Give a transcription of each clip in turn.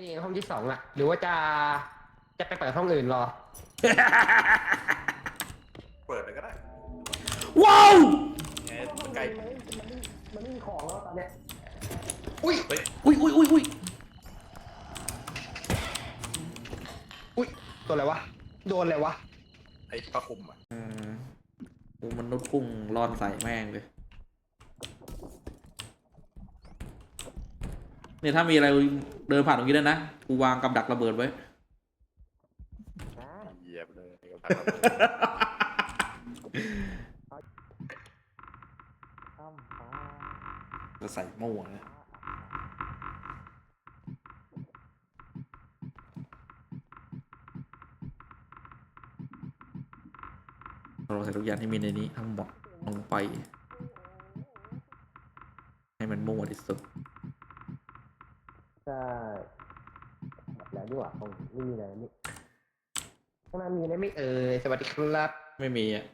นี่ห้องที่สองอะหรือว่าจะจะไปเปิดห้องอื่นรอ เปิดเลยก็ได้ว้าวไงไกลมันไม่มีของแล้วตอนเนี้ยอุ้ยอุ้ยอุ้ยอุ้ยอุ้ยอุ้ยตัวอะไรวะโดนอะไรวะไอ้ผ้าคลุมอะอืมกูมนุษย์พุ่งร่อนใส่แม่งเลย เนี่ยถ้ามีอะไรเดินผ่านตรงนี้ได้นะกูวางกับดักระเบิดไว้เหยียบเลยกับทางจะใส่โม่นะเราใส่ทุกอย่างที่มีในนี้ทั้งหมดลงไป ให้มันมั่วที่สุด ใช่หมดแล้ วดีกว่าคงไม่มีอะไรนี่ข้างหน้ามีอะไรไหม่เอ่ยสวัสดีครับไม่มีอะ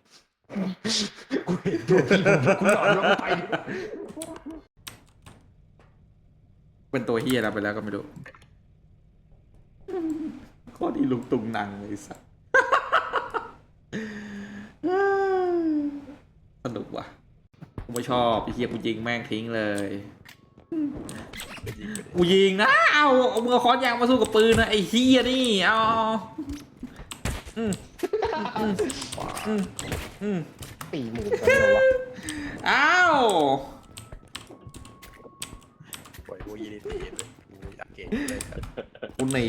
กูเห็นตัวพี่ผมกูหลอนลงไปเป็นตัวเฮียแล้วไปแล้วก็ไม่รู้ข้อที่ลุงตุงนังเลยสัสสนุกว่ะกูไม่ชอบไอ้เฮียกูยิงแม่งทิ้งเลย กูยิงนะเอาเอามือค้อนยางมาสู้กับปืนนะไอ้เฮียนี่เอาอืมอืมอืมอืมสี่หมื่นกว่าเลยวะอ้าวปล่อยกูยีดีเลยกูอยากเก่งเลยกูหนี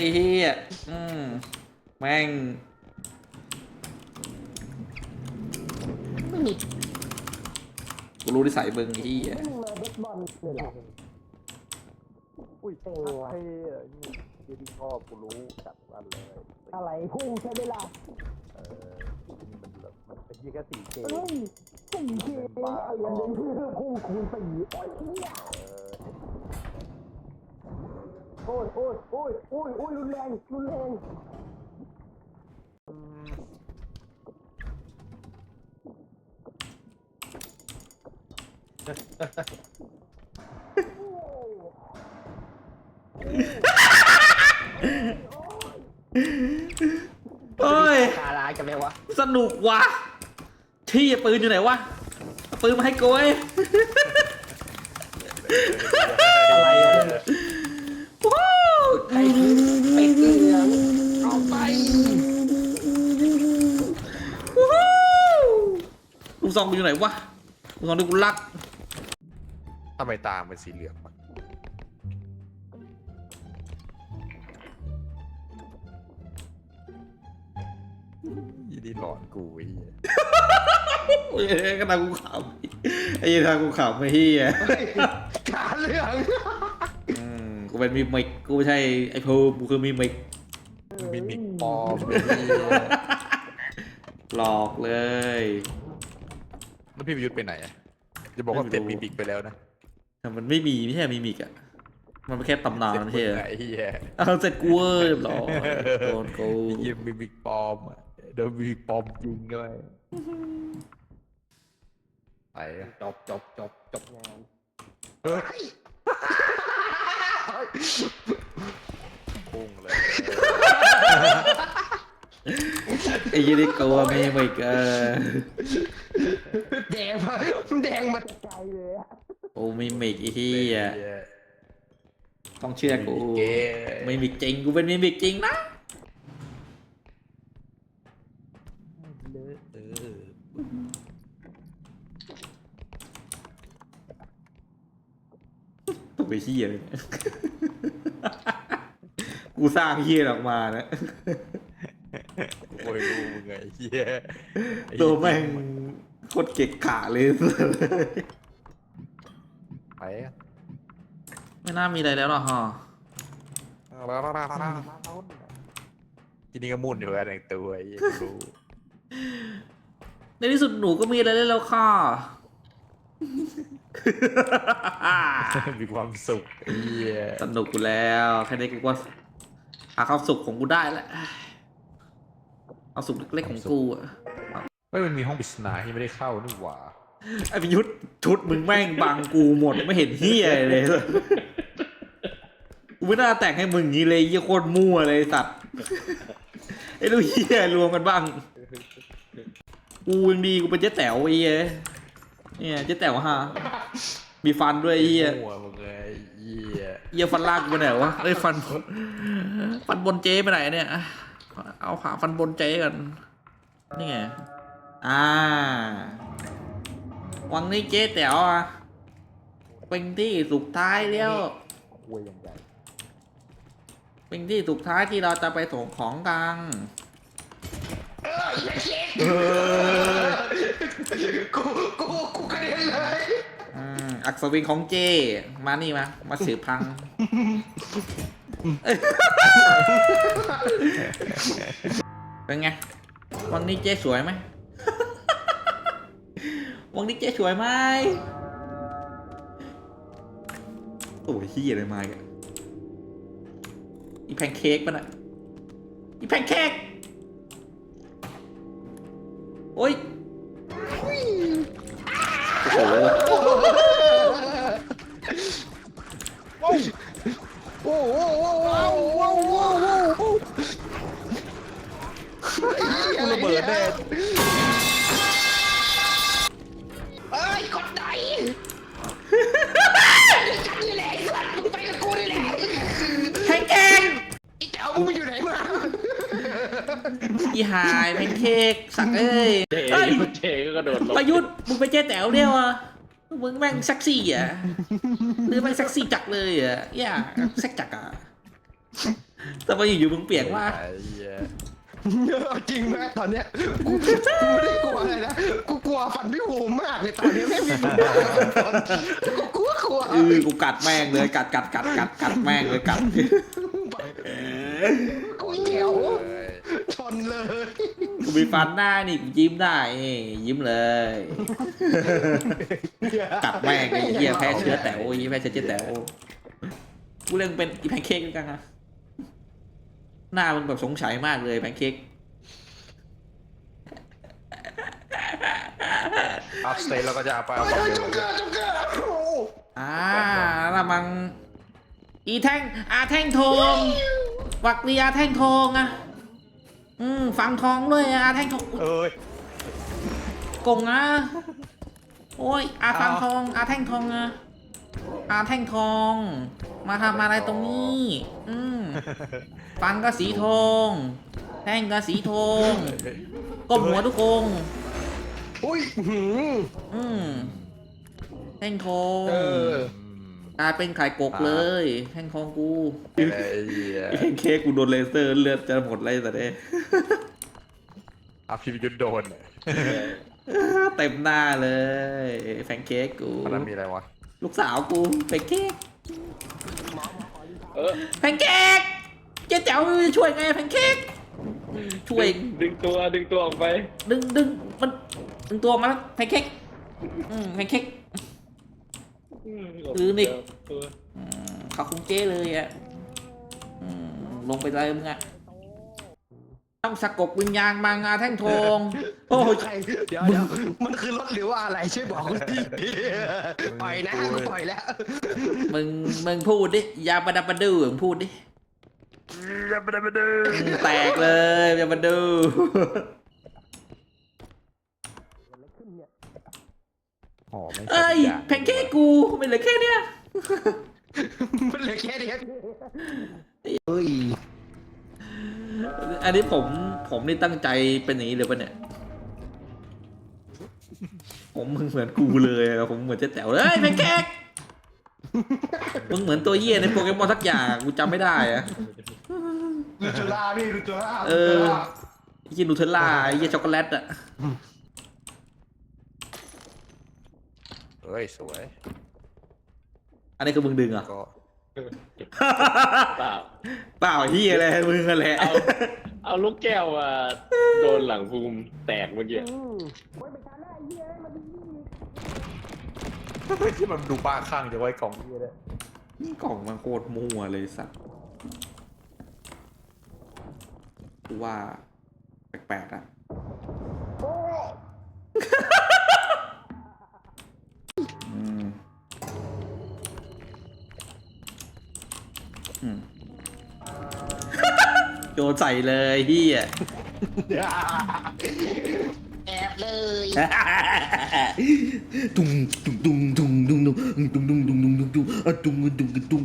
ไอ้เฮียอืมแม่งไม่มี กูรู้นิสัยมึงไอ้เฮียไม่เบสบอลเลยเหรออุ้ยเออว่ะเท่อะนี่ที่ที่ชอบกูรู้จัดวันเลยอะไรพุ่งใช่ไหมล่ะเออนี่มันแบบมันเป็นยี่แค่สี่เคเฮ้ยสี่เคเอาอย่างเดียพุ่งคูณสี่โอ้ยเหี้ยโอ้ยโอ้ยโอ้ยโอ้ยโอ้ยรุนแรงรุนแรง เอ้ยคาร้ายกันไหมวะสนุกว่ะที่ปืนอยู่ไหนวะเอาปืนมาให้กูไอ้ยอะไรวะเนี่ยว้าวไอ้ไอ้เกลืองเอาไปว้าวลูกซองกูอยู่ไหนวะลูกซองที่กูรัก ทำไมตามเป็นสีเหลืองวะยีดีหลอนกูไอ้เหี้ยเอ้ยก็ทางกูขำไอ้เหี้ยทางกูขำไอ้เหี้ยเฮ้ยขาเหลืองอืมกูเป็นมิมิกกูไม่ใช่ไอ้ภูมิกูคือมิมิกมิมิกปลอมไอ้เหี้ยหลอกเลย แล้วพี่ประยุทธ์ไปไหนอะจะบอกว่าเต็มมิมิกไปแล้วนะ แต่มันไม่มีไม่ใช่มิมิกอะมันเป็นแค่ตำนานไม่ใช่เหรอไอ้เหี้ยเอาเสร็จกูเว้ยหรอโดนกูยิงมิมิกปลอมอะโดนมิมิกปลอมยิงด้วยไปอะจบจบจบจบงานเฮ้ยพุ่งเลยไอ้ยี่นี่กลัวมิมิกเออแดงมาแดงมาแต่ไกลเลยอะโอ้ มิมิกไอ้เหี้ยเหี้ยต้องเชื่อกูเก๋มิมิกจริงกูเป็นมิมิกจริงนะเออตัวเหี้ยเลยกูสร้างเหี้ยออกมานะโอ้ยรู้มึงไงเหี้ยไอ้ตัวแม่งโคตรเก่งขาเลย ไปอะ ไม่น่ามีอะไรแล้วหรอฮะทีนี้ก็มุ่นอยู่กันแต่งตัวไอ้เหี้ยรู้ในที่สุดหนูก็มีอะไรแล้วแล้วค่ะ มีความสุขไอ้เหี้ยสนุกกูแล้วแค่นี้กูก็หาความสุขของกูได้แล้วเอาสุขเล็กๆของกูอะเฮ้ยมันมีห้องปริศนาที่ไม่ได้เข้านี่หว่า ไอ้พิยุทธชุดมึงแม่งบังกูหมดไม่เห็นเฮียเลย กูไม่น่าแต่งให้มึงอย่างนี้เลยยี่โคตรมั่วเลยไอ้สัตว์ไอ้ลูกเหี้ยรวมกันบ้าง กูยังดีกูเป็นเจ๊แต๋วไอ้เหี้ยเนี่ยเจ๊แต๋วฮะมีฟันด้วยไอ้เหี้ยหัวมึงไงไอ้เหี้ยเหี้ยฟันล่างกูไปไหนวะเอ้ยฟันฟันบนเจ๊ไปไหนเนี่ยอะเอาหาฟันบนเจ๊กัน นี่ไง อ่า วังนี้เจ๊แต๋วอะเป็นที่สุดท้ายแล้ว คุยอย่างใหญ่ เป็นที่สุดท้ายที่เราจะไปส่งของกันกูกูกูกระเด็นเลยอืมอักษรวินของเจ มานี่มามาสืบพัง เป็นไง วันนี้เจ๊สวยไหม วันนี้เจ๊สวยไหมโอ้ยเฮียอะไรมาอีกอะ อีแพนเค้กมันอะอีแพนเค้กโอ้ย หายแพนเค้กสักเอ้ยเจเอ้ยเจก็กระโดดลงประยุทธ์มึงไปเจ๊แต๋วเดียวอะมึงแม่งเซ็กซี่อะหรือแม่งเซ็กซี่จักเลยอะอย่าเซ็กจักอะแต่มาอยู่ๆมึงเปลี่ยนว่า ไอ้เหี้ยเอาจริงไหมตอนเนี้ยกูกูไม่ได้กลัวอะไรนะกูกลัวฟันพี่หูมากเลยตอนนี้ไม่มีฟันกูกลัวกลัวเออกูกัดแม่งเลยกัดกัดกัดกัดกัดแม่งเลยกัดกูเจียว เอ้ย ชนเลย กู มีฟันหน้านี่กูยิ้มได้นี่ยิ้มเลยกัดแม่งไอ้เหี้ยแพ้เชื้อแต๋วไอ้เหี้ยแพ้เชื้อเจ๊แต๋วกูเรื่องเป็นอีแพนเค้กด้วยกันนะหน้ามึงแบบสงสัยมากเลยแพนเค้ก อัพสเตทแล้วก็จะเอาไปเอาเฮ้ยของเฮ้ยเดียวจุกเกอร์จุกเกอร์โอ้โหอ่าละมัง อีแท่งอาแท่งทองวักเรียแท่งทองอะ อืมฟังทองด้วยอาแท่งทองอุ๊ยเอ้ยกงอะโอ้ยอาฟังทองอาแท่งทองอะอาแท่งทอง มาทำอะไรตรงนี้ อืมฟังก็สีทอง แท่งก็สีทองก้มหัวทุกคงอุ้ยอื้อหืออืมแท่งทอง เออ กลายเป็นไข่กกเลยแท่งทองกูไอ้เหี้ยไอ้เค้กกูโดนเลเซอร์เลือดจะหมดเลยแต่เนี่ยอะพี่ยุทธโดนเต็มหน้าเลยแพนเค้กกูมันนั้นมีอะไรวะ ลูกสาวกูแพนเค้กเออแพนเค้กเจ๊แจ๋วจะช่วยไงแพนเค้กช่วยดึงตัวดึงตัวออกไป ดึงดึงมันดึงตัวมาแล้วแพนเค้กอืมแพนเค้กหรื อนี่ตัวอืมเขาคุมเจ้เลยอะอืมลงไปเลยมึงอะต้องสะกบวิญญาณมางาแท่งทองโอ้ยใครเดี๋ยวเดี๋ยวมันคือรถหรือว่าอะไรช่วยบอกกูทีปล่อยนะกูปล่อยแล้ว มึงมึงพูดดิยาบดาบดดูมึงพูดดิอย่าไปได้ไปดูแตกเลยยาบดดู หอมไม่เอ้ยแพนเค้กกูไม่เหลือแค่เนี้ยมันเหลือแค่นี้เฮ้ยอันนี้ผมผมนี่ตั้งใจเป็นอย่างนี้เลยปะเนี่ย ผมมึงเหมือนกูเลยอะผมเหมือนเจ๊แต๋วเลยเฮ้ยแพนเค้กมึงเหมือนตัวเหี้ยในโปเกมอนสักอย่างกูจำไม่ได้อะ ลูจูล่าพี่ลูจูล่าเออไอ้เหี้ยนูเทลล่าไอ้เหี้ยช็อกโกแลตอะ เอ้ยสวย อันนี้คือมึงดึงเหรอะก็ เปล่า เปล่าเหี้ยอะไรมึงกันแหละ เอา เอาลูกแก้วมาโดนหลังภูมิแตกเมื่อกี้ ที่มันดูบ้าข้างจะไว้กล่องเหี้ยเลยนี่กล่องมันโคตรมั่วเลยสัตว์กูว่าแปลกๆอะ โยนใส่เลยเฮียแอบเลยตุ้งตุ้งตุ้งตุ้งตุ้งตุ้งตุ้งตุ้งตุ้งตุ้งตุ้งตุ้งอะตุ้งตุ้งตุ้งตุ้ง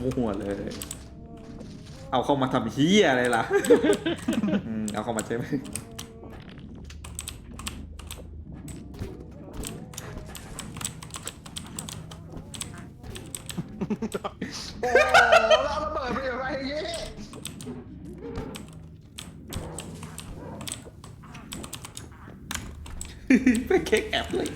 มั่วเลย เอาเข้ามาทำเฮียอะไรล่ะอืมเอาเข้ามาใช่ไหม โอ้เราระเบิดไปยังไรเงี้ยไปเค้กแอบเลย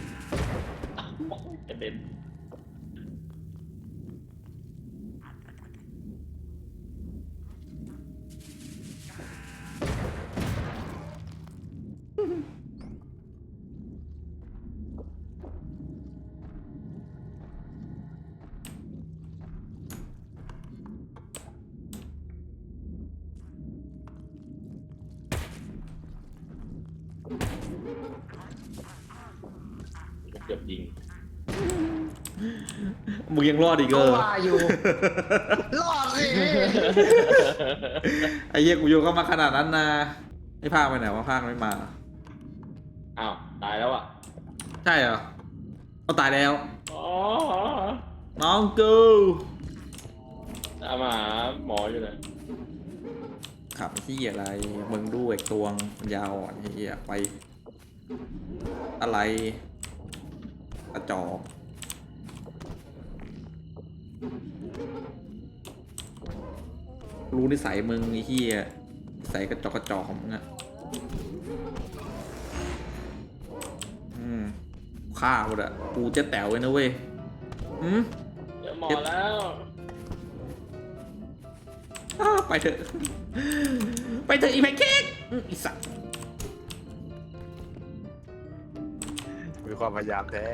กือบยิง มึงยังรอดอีกเอก็อว่าอยู่ รอดสิไอ้เหี้ยกูโยนเข้ามาขนาดนั้นนะไอ้ภาคไปไหนวะภาคไม่มา อ้าว ตายแล้วอะ ใช่เหรอเขาตายแล้ว อ๋อน้องกูตามมาหาหมออยู่ไหนขับที่อะไรมึงด้วยตวงมันยาวอะไอ้เหี้ยไป อะไร กระจอกรู้นิสัยมึงไอ้เหี้ยนิสัยกระจอกกระจอกของมึงอะอืมฆ่ากูอะกูจะแต๋วไว้นะเว้ยอืมเจอหมอแล้วอ้าไปเถอะ ไปเถอะอีแพนเค้กอืมอีสัตว์ ความพยายามแท้